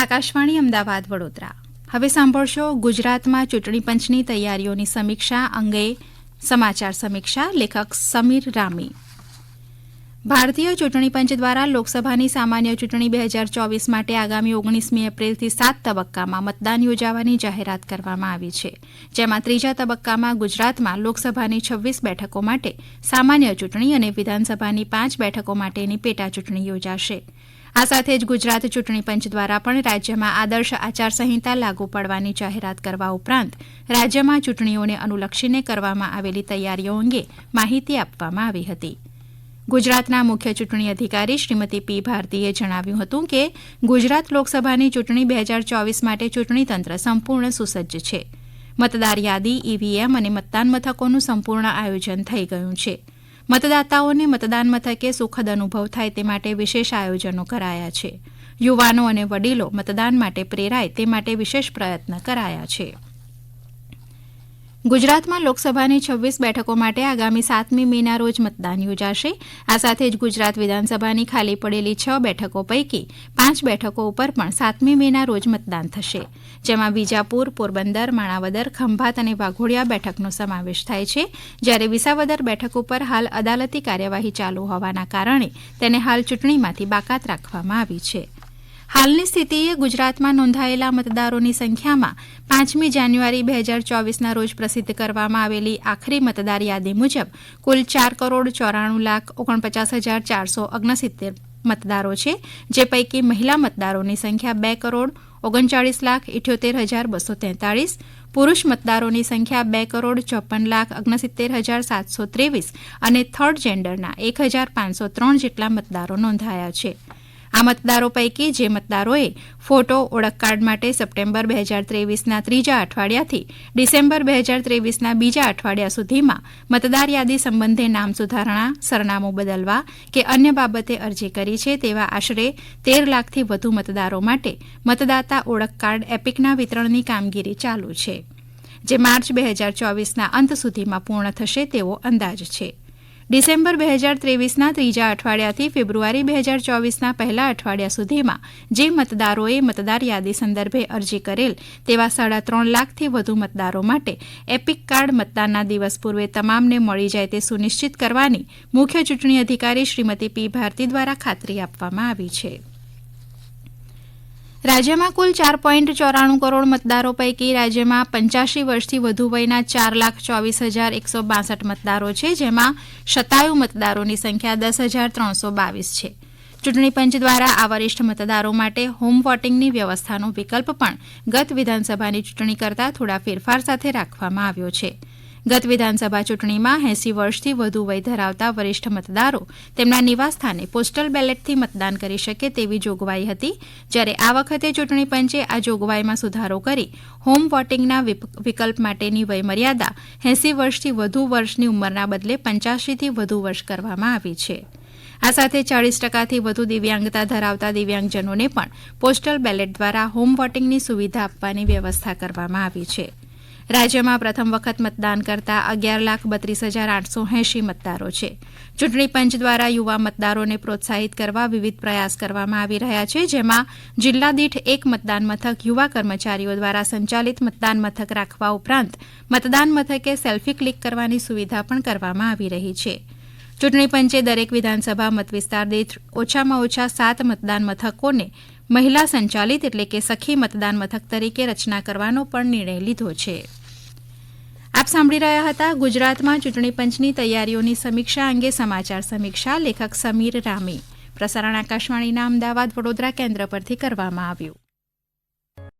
આકાશવાણી અમદાવાદ, વડોદરા. હવે સાંભળશો ગુજરાતમાં ચૂંટણી પંચની તૈયારીઓની સમીક્ષા અંગે સમાચાર સમીક્ષા લેખક સમીર રામી. ભારતીય ચૂંટણી પંચ દ્વારા લોકસભાની સામાન્ય ચૂંટણી બે હજાર ચોવીસ માટે આગામી ઓગણીસમી એપ્રિલથી સાત તબક્કામાં મતદાન યોજાવાની જાહેરાત કરવામાં આવી છે. જેમાં ત્રીજા તબક્કામાં ગુજરાતમાં લોકસભાની છવ્વીસ બેઠકો માટે સામાન્ય ચૂંટણી અને વિધાનસભાની પાંચ બેઠકો માટેની પેટા ચૂંટણી યોજાશે. આ સાથે જ ગુજરાત ચૂંટણી પંચ દ્વારા પણ રાજ્યમાં આદર્શ આચારસંહિતા લાગુ પડવાની જાહેરાત કરવા ઉપરાંત રાજ્યમાં ચૂંટણીઓને અનુલક્ષીને કરવામાં આવેલી તૈયારીઓ અંગે માહિતી આપવામાં આવી હતી. ગુજરાતના મુખ્ય ચૂંટણી અધિકારી શ્રીમતી પી ભારતીએ જણાવ્યું હતું કે ગુજરાત લોકસભાની ચૂંટણી બે હજાર ચોવીસ માટે ચૂંટણી તંત્ર સંપૂર્ણ સુસજ્જ છે. મતદાર યાદી ઈવીએમ અને મતદાન મથકોનું સંપૂર્ણ આયોજન થઈ ગયું છે. મતદાતાઓને મતદાન મથકે સુખદ અનુભવ થાય તે માટે વિશેષ આયોજનો કરાયા છે. યુવાનો અને વડીલો મતદાન માટે પ્રેરાય તે માટે વિશેષ પ્રયત્ન કરાયા છે. ગુજરાતમાં લોકસભાની છવ્વીસ બેઠકો માટે આગામી સાતમી મેના રોજ મતદાન યોજાશે. આ સાથે જ ગુજરાત વિધાનસભાની ખાલી પડેલી છ બેઠકો પૈકી પાંચ બેઠકો ઉપર પણ સાતમી મેના રોજ મતદાન થશે. જેમાં વિજાપુર પોરબંદર, માણાવદર, ખંભાત અને વાઘોડિયા બેઠકનો સમાવેશ થાય છે. જ્યારે વિસાવદર બેઠક ઉપર હાલ અદાલતી કાર્યવાહી ચાલુ હોવાના કારણે તેને હાલ ચૂંટણીમાંથી બાકાત રાખવામાં આવી છે. હાલની સ્થિતિએ ગુજરાતમાં નોંધાયેલા મતદારોની સંખ્યામાં પાંચમી જાન્યુઆરી બે હજાર ચોવીસના રોજ પ્રસિદ્ધ કરવામાં આવેલી આખરી મતદાર યાદી મુજબ કુલ ચાર કરોડ ચોરાણું લાખ ઓગણપચાસ હજાર ચારસો ઓગણસિત્તેર મતદારો છે, જે પૈકી મહિલા મતદારોની સંખ્યા બે કરોડ ઓગણચાળીસ લાખ ઇઠ્યોતેર હજાર બસો તેતાળીસ, પુરુષ મતદારોની સંખ્યા બે કરોડ ચોપન લાખ ઓગણસિત્તેર હજાર સાતસો ત્રેવીસ અને થર્ડ જેન્ડરના એક હજાર પાંચસો ત્રણ જેટલા મતદારો નોંધાયા છે. આ મતદારો પૈકી જે મતદારોએ ફોટો ઓળખ કાર્ડ માટે સપ્ટેમ્બર બે હજાર ત્રેવીસના ત્રીજા અઠવાડિયાથી ડિસેમ્બર બે હજાર ત્રેવીસના બીજા અઠવાડિયા સુધીમાં મતદાર યાદી સંબંધે નામ સુધારણા, સરનામું બદલવા કે અન્ય બાબતે અરજી કરી છે તેવા આશરે તેર લાખથી વધુ મતદારો માટે મતદાતા ઓળખ કાર્ડ એપિકના વિતરણની કામગીરી ચાલુ છે. જે માર્ચ બે હજાર ચોવીસના અંત સુધીમાં પૂર્ણ થશે તેવો અંદાજ છે. ડિસેમ્બર બે હજાર ત્રેવીસના ત્રીજા અઠવાડિયાથી ફેબ્રુઆરી બે હજાર ચોવીસના પહેલા અઠવાડિયા સુધીમાં જે મતદારોએ મતદાર યાદી સંદર્ભે અરજી કરેલ તેવા સાડા ત્રણ લાખથી વધુ મતદારો માટે એપિક કાર્ડ મતદાનના દિવસ પૂર્વે તમામને મળી જાય તે સુનિશ્ચિત કરવાની મુખ્ય ચૂંટણી અધિકારી શ્રીમતી પી ભારતી દ્વારા ખાતરી આપવામાં આવી છે. રાજ્યમાં કુલ ચાર પોઈન્ટ ચોરાણું કરોડ મતદારો પૈકી રાજ્યમાં પંચ્યાસી વર્ષથી વધુ વયના ચાર લાખ ચોવીસ હજાર એકસો બાસઠ મતદારો છે, જેમાં શતાયુ મતદારોની સંખ્યા દસ હજાર ત્રણસો બાવીસ છે. ચૂંટણી પંચ દ્વારા આ વરિષ્ઠ મતદારો માટે હોમ વોટિંગની વ્યવસ્થાનો વિકલ્પ પણ ગત વિધાનસભાની ચૂંટણી કરતાં થોડા ફેરફાર સાથે રાખવામાં આવ્યો છે. ગત વિધાનસભા ચૂંટણીમાં એંસી વર્ષથી વધુ વય ધરાવતા વરિષ્ઠ મતદારો તેમના નિવાસસ્થાને પોસ્ટલ બેલેટથી મતદાન કરી શકે તેવી જોગવાઈ હતી. જ્યારે આ વખતે ચૂંટણી પંચે આ જોગવાઈમાં સુધારો કરી હોમ વોટિંગના વિકલ્પ માટેની વયમર્યાદા એંસી વર્ષથી વધુ વર્ષની ઉંમરના બદલે પંચ્યાસીથી વધુ વર્ષ કરવામાં આવી છે. આ સાથે ચાળીસ ટકાથી વધુ દિવ્યાંગતા ધરાવતા દિવ્યાંગજનોને પણ પોસ્ટલ બેલેટ દ્વારા હોમ વોટિંગની સુવિધા આપવાની વ્યવસ્થા કરવામાં આવી છે. રાજ્યમાં પ્રથમ વખત મતદાન કરતા અગિયાર લાખ બત્રીસ હજાર આઠસો એંશી મતદારો છે. ચૂંટણી પંચ દ્વારા યુવા મતદારોને પ્રોત્સાહિત કરવા વિવિધ પ્રયાસ કરવામાં આવી રહ્યા છે, જેમાં જિલ્લા દીઠ એક મતદાન મથક યુવા કર્મચારીઓ દ્વારા સંચાલિત મતદાન મથક રાખવા ઉપરાંત મતદાન મથકે સેલ્ફી ક્લિક કરવાની સુવિધા પણ કરવામાં આવી રહી છે. ચૂંટણી પંચે દરેક વિધાનસભા મતવિસ્તાર દીઠ ઓછામાં ઓછા સાત મતદાન મથકોને મહિલા સંચાલિત એટલે કે સખી મતદાન મથક તરીકે રચના કરવાનો પણ નિર્ણય લીધો છે. આપ સાંભળી રહ્યા હતા ગુજરાતમાં ચૂંટણી પંચની તૈયારીઓની સમીક્ષા અંગે સમાચાર સમીક્ષા લેખક સમીર રામી. પ્રસારણ આકાશવાણીના અમદાવાદ વડોદરા કેન્દ્ર પરથી કરવામાં આવ્યું.